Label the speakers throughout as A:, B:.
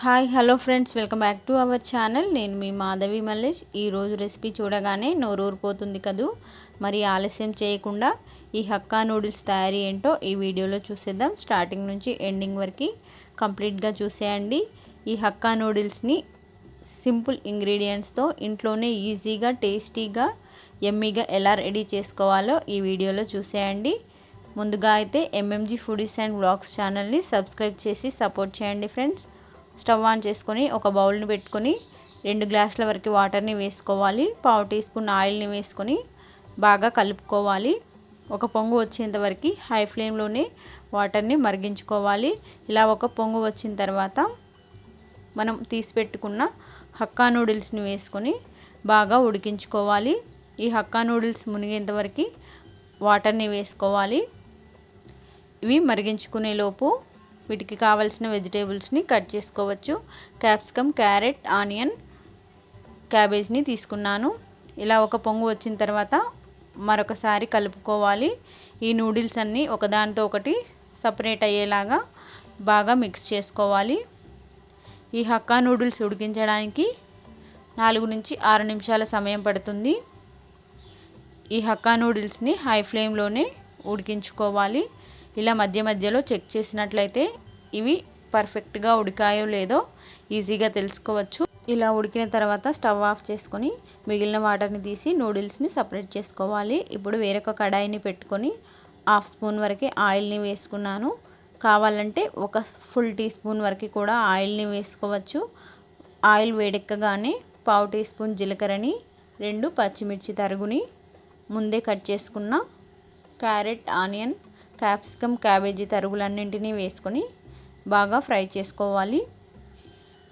A: Hi hello friends welcome back to our channel. నేను మీ మాధవి మల్లేష్. ఈరోజు రెసిపీ చూడగానే నోరూరిపోతుంది కదూ? మరి ఆలస్యం చేయకుండా ఈ హక్కా నూడిల్స్ తయారీ ఏంటో ఈ వీడియోలో చూసేద్దాం. స్టార్టింగ్ నుంచి ఎండింగ్ వరకు కంప్లీట్గా చూసేయండి. ఈ హక్కా నూడిల్స్ని సింపుల్ ఇంగ్రీడియంట్స్తో ఇంట్లోనే ఈజీగా టేస్టీగా ఎమ్మీగా ఎలా రెడీ చేసుకోవాలో ఈ వీడియోలో చూసేయండి. ముందుగా అయితే ఎంఎంజీ ఫుడీస్ అండ్ బ్లాగ్స్ ఛానల్ని సబ్స్క్రైబ్ చేసి సపోర్ట్ చేయండి ఫ్రెండ్స్. స్టవ్ ఆన్ చేసుకొని ఒక బౌల్ని పెట్టుకొని రెండు గ్లాసుల వరకు వాటర్ని వేసుకోవాలి. పావు టీ స్పూన్ ఆయిల్ని వేసుకొని బాగా కలుపుకోవాలి. ఒక పొంగు వచ్చేంత వరకు హై ఫ్లేమ్లోనే వాటర్ని మరిగించుకోవాలి. ఇలా ఒక పొంగు వచ్చిన తర్వాత మనం తీసి పెట్టుకున్న హక్కా నూడిల్స్ని వేసుకొని బాగా ఉడికించుకోవాలి. ఈ హక్కా నూడిల్స్ మునిగేంత వరకు వాటర్ని వేసుకోవాలి. ఇవి మరిగించుకునే లోపు వీటికి కావాల్సిన వెజిటేబుల్స్ని కట్ చేసుకోవచ్చు. క్యాప్సికమ్ క్యారెట్ ఆనియన్ క్యాబేజ్ని తీసుకున్నాను. ఇలా ఒక పొంగు వచ్చిన తర్వాత మరొకసారి కలుపుకోవాలి. ఈ నూడిల్స్ అన్నీ ఒకదానితో ఒకటి సపరేట్ అయ్యేలాగా బాగా మిక్స్ చేసుకోవాలి. ఈ హక్కా నూడిల్స్ ఉడికించడానికి నాలుగు నుంచి ఆరు నిమిషాల సమయం పడుతుంది. ఈ హక్కా నూడిల్స్ని హై ఫ్లేమ్లోనే ఉడికించుకోవాలి. ఇలా మధ్య మధ్యలో చెక్ చేసినట్లయితే ఇవి పర్ఫెక్ట్గా ఉడికాయో లేదో ఈజీగా తెలుసుకోవచ్చు. ఇలా ఉడికిన తర్వాత స్టవ్ ఆఫ్ చేసుకొని మిగిలిన వాటర్ని తీసి నూడిల్స్ని సపరేట్ చేసుకోవాలి. ఇప్పుడు వేరొక కడాయిని పెట్టుకొని హాఫ్ స్పూన్ వరకు ఆయిల్ని వేసుకున్నాను. కావాలంటే ఒక ఫుల్ టీ స్పూన్ వరకు కూడా ఆయిల్ని వేసుకోవచ్చు. ఆయిల్ వేడెక్కగానే పావు టీ స్పూన్ జీలకర్రని రెండు పచ్చిమిర్చి తరుగుని ముందే కట్ చేసుకున్న క్యారెట్ ఆనియన్ క్యాప్సికమ్ క్యాబేజీ తరుగులన్నింటినీ వేసుకొని బాగా ఫ్రై చేసుకోవాలి.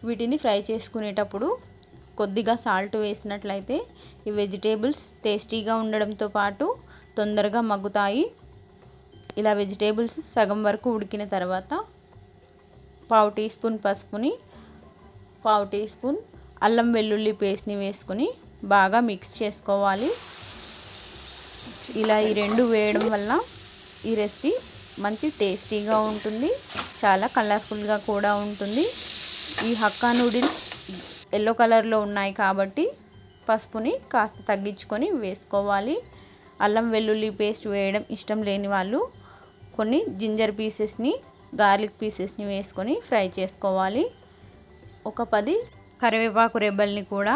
A: వీటిని ఫ్రై చేసుకునేటప్పుడు కొద్దిగా సాల్ట్ వేసినట్లయితే ఈ వెజిటేబుల్స్ టేస్టీగా ఉండడంతో పాటు తొందరగా మగ్గుతాయి. ఇలా వెజిటేబుల్స్ సగం వరకు ఉడికిన తర్వాత పావు టీ స్పూన్ పసుపుని పావు టీ స్పూన్ అల్లం వెల్లుల్లి పేస్ట్ని వేసుకొని బాగా మిక్స్ చేసుకోవాలి. ఇలా ఈ రెండు వేయడం వల్ల ఈ రెసిపీ మంచి టేస్టీగా ఉంటుంది చాలా కలర్ఫుల్గా కూడా ఉంటుంది. ఈ హక్కా నూడిల్స్ ఎల్లో కలర్లో ఉన్నాయి కాబట్టి పసుపుని కాస్త తగ్గించుకొని వేసుకోవాలి. అల్లం వెల్లుల్లి పేస్ట్ వేయడం ఇష్టం లేని వాళ్ళు కొన్ని జింజర్ పీసెస్ని గార్లిక్ పీసెస్ని వేసుకొని ఫ్రై చేసుకోవాలి. ఒక పది కరివేపాకు రెబ్బల్ని కూడా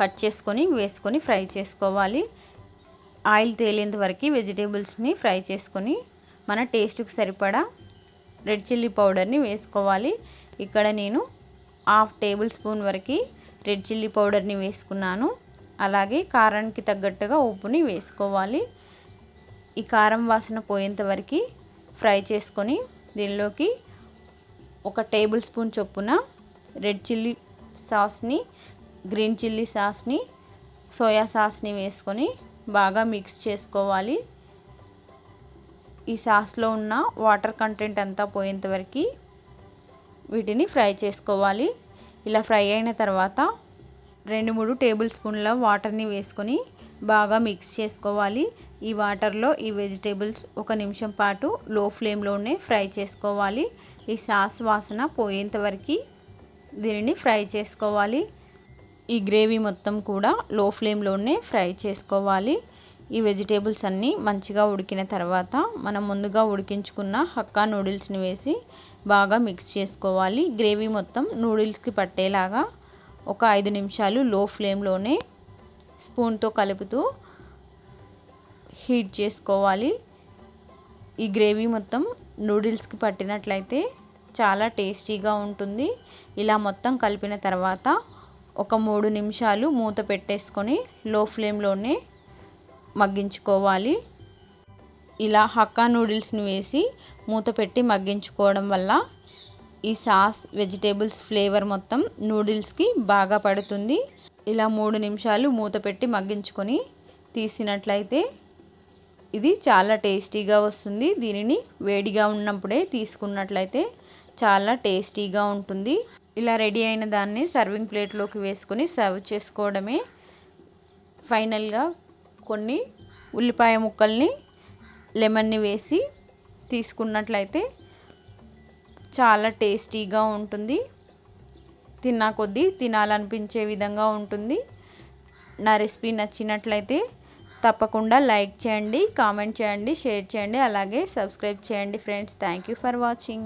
A: కట్ చేసుకొని వేసుకొని ఫ్రై చేసుకోవాలి. ఆయిల్ తేలేంత వరకు వెజిటేబుల్స్ని ఫ్రై చేసుకొని మన టేస్ట్కి సరిపడా రెడ్ చిల్లీ పౌడర్ని వేసుకోవాలి. ఇక్కడ నేను హాఫ్ టేబుల్ స్పూన్ వరకు రెడ్ చిల్లీ పౌడర్ని వేసుకున్నాను. అలాగే కారానికి తగ్గట్టుగా ఉప్పుని వేసుకోవాలి. ఈ కారం వాసన పోయేంత వరకు ఫ్రై చేసుకొని దీనిలోకి ఒక టేబుల్ స్పూన్ చొప్పున రెడ్ చిల్లీ సాస్ని గ్రీన్ చిల్లీ సాస్ని సోయా సాస్ని వేసుకొని బాగా మిక్స్ చేసుకోవాలి. ఈ సాస్లో ఉన్న వాటర్ కంటెంట్ అంతా పోయేంత వరకు వీటిని ఫ్రై చేసుకోవాలి. ఇలా ఫ్రై అయిన తర్వాత రెండు మూడు టేబుల్ స్పూన్ల వాటర్ని వేసుకొని బాగా మిక్స్ చేసుకోవాలి. ఈ వాటర్లో ఈ వెజిటేబుల్స్ ఒక నిమిషం పాటు లో ఫ్లేమ్లోనే ఫ్రై చేసుకోవాలి. ఈ సాస్ వాసన పోయేంత వరకు దీనిని ఫ్రై చేసుకోవాలి. ఈ గ్రేవీ మొత్తం కూడా లో ఫ్లేమ్లోనే ఫ్రై చేసుకోవాలి. ఈ వెజిటేబుల్స్ అన్నీ మంచిగా ఉడికిన తర్వాత మనం ముందుగా ఉడికించుకున్న హక్కా నూడిల్స్ని వేసి బాగా మిక్స్ చేసుకోవాలి. గ్రేవీ మొత్తం నూడిల్స్కి పట్టేలాగా ఒక ఐదు నిమిషాలు లో ఫ్లేమ్లోనే స్పూన్తో కలుపుతూ హీట్ చేసుకోవాలి. ఈ గ్రేవీ మొత్తం నూడిల్స్కి పట్టినట్లయితే చాలా టేస్టీగా ఉంటుంది. ఇలా మొత్తం కలిపిన తర్వాత ఒక మూడు నిమిషాలు మూత పెట్టేసుకొని లో ఫ్లేమ్లోనే మగ్గించుకోవాలి. ఇలా హక్కా నూడిల్స్ని వేసి మూత పెట్టి మగ్గించుకోవడం వల్ల ఈ సాస్ వెజిటేబుల్స్ ఫ్లేవర్ మొత్తం నూడిల్స్కి బాగా పడుతుంది. ఇలా మూడు నిమిషాలు మూత పెట్టి మగ్గించుకొని తీసినట్లయితే ఇది చాలా టేస్టీగా వస్తుంది. దీనిని వేడిగా ఉన్నప్పుడే తీసుకున్నట్లయితే చాలా టేస్టీగా ఉంటుంది. ఇలా రెడీ అయిన దాన్ని సర్వింగ్ ప్లేట్లోకి వేసుకొని సర్వ్ చేసుకోవడమే ఫైనల్గా కొన్ని ఉల్లిపాయ ముక్కల్ని లెమన్ని వేసి తీసుకున్నట్లయితే చాలా టేస్టీగా ఉంటుంది. తిన్నా కొద్దీ తినాలనిపించే విధంగా ఉంటుంది. నా రెసిపీ నచ్చినట్లయితే తప్పకుండా లైక్ చేయండి కామెంట్ చేయండి షేర్ చేయండి అలాగే సబ్స్క్రైబ్ చేయండి friends. Thank you for watching.